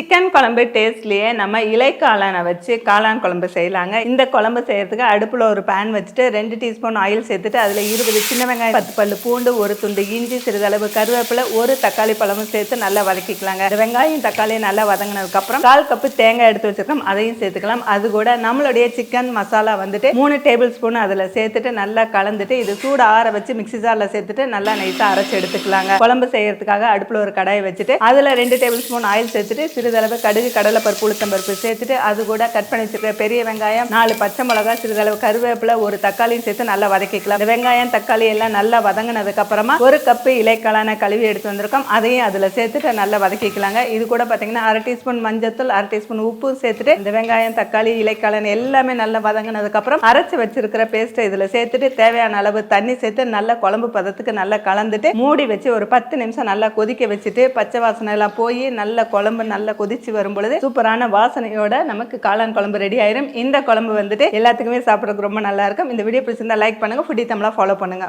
Chicken குழம்பு டேஸ்ட்லேயே நம்ம இலை காளானை வச்சு காளான் குழம்பு செய்யலாங்க. இந்த குழம்பு செய்கிறதுக்கு அடுப்பில் ஒரு பேன் வச்சுட்டு ரெண்டு டீஸ்பூன் ஆயில் சேர்த்துட்டு அதில் இருபது சின்ன வெங்காயம் பத்து பல்லு பூண்டு ஒரு துண்டு இஞ்சி சிறிதளவு கருவேப்பிலை ஒரு தக்காளி பழமும் சேர்த்து நல்லா வதக்கிக்கலாங்க. இந்த வெங்காயம் தக்காளியும் நல்லா வதங்கினதுக்கப்புறம் கால் கப்பு தேங்காய் எடுத்து வச்சிருக்கோம். அதையும் சேர்த்துக்கலாம். அது கூட நம்மளுடைய சிக்கன் மசாலா வந்துட்டு மூணு டேபிள் ஸ்பூன் அதில் சேர்த்துட்டு நல்லா கலந்துட்டு இது சூடு ஆற வச்சு மிக்ஸி ஜாரில் சேர்த்துட்டு நல்லா நைட்டாக அரைச்சி எடுத்துக்கலாங்க. குழம்பு செய்கிறதுக்காக அடுப்பில் ஒரு கடாயை வச்சுட்டு அதில் ரெண்டு டேபிள் ஸ்பூன் ஆயில் சேர்த்துட்டு சிறிதளவு கடுகு கடலை பருப்பு உளுத்தம் பருப்பு சேர்த்துட்டு அது கூட கட் பண்ணி வச்சிருக்கிற பெரிய வெங்காயம் நாலு பச்சை மிளகாய் சிறிதளவு கருவேப்பிலை ஒரு தக்காளியும் சேர்த்து நல்லா வதக்கிக்கலாம். இந்த வெங்காயம் தக்காளி எல்லாம் நல்லா வதங்கினதுக்கு அப்புறமா ஒரு கப்பு இலைக்கலான கழுவி எடுத்து வந்திருக்கோம். அதையும் அதுல சேர்த்துட்டு நல்லா வதக்கிக்கலாங்க. இது கூட பாத்தீங்கன்னா அரை டீஸ்பூன் மஞ்சத்தூள் அரை டீஸ்பூன் உப்பு சேர்த்துட்டு இந்த வெங்காயம் தக்காளி இலைக்கலன் எல்லாமே நல்லா வதங்கினதுக்கு அப்புறம் அரைச்சு வச்சிருக்கிற பேஸ்ட்டை இதுல சேர்த்துட்டு தேவையான அளவு தண்ணி சேர்த்து நல்லா குழம்பு பதத்துக்கு நல்லா கலந்துட்டு மூடி வச்சு ஒரு பத்து நிமிஷம் நல்லா கொதிக்க வச்சுட்டு பச்சை வாசனை எல்லாம் போய் நல்ல குழம்பு நல்ல கொதிச்சு வரும் பொழுது சூப்பரான வாசனையோட நமக்கு காளான் குழம்பு ரெடி ஆயிரும். இந்த குழம்பு வந்துட்டு எல்லாத்துக்குமே சாப்பிட்றதுக்கு ரொம்ப நல்லா இருக்கும். இந்த வீடியோ பிடிச்சிருந்தா லைக் பண்ணுங்க. ஃபுட்டி தமிழா ஃபாலோ பண்ணுங்க.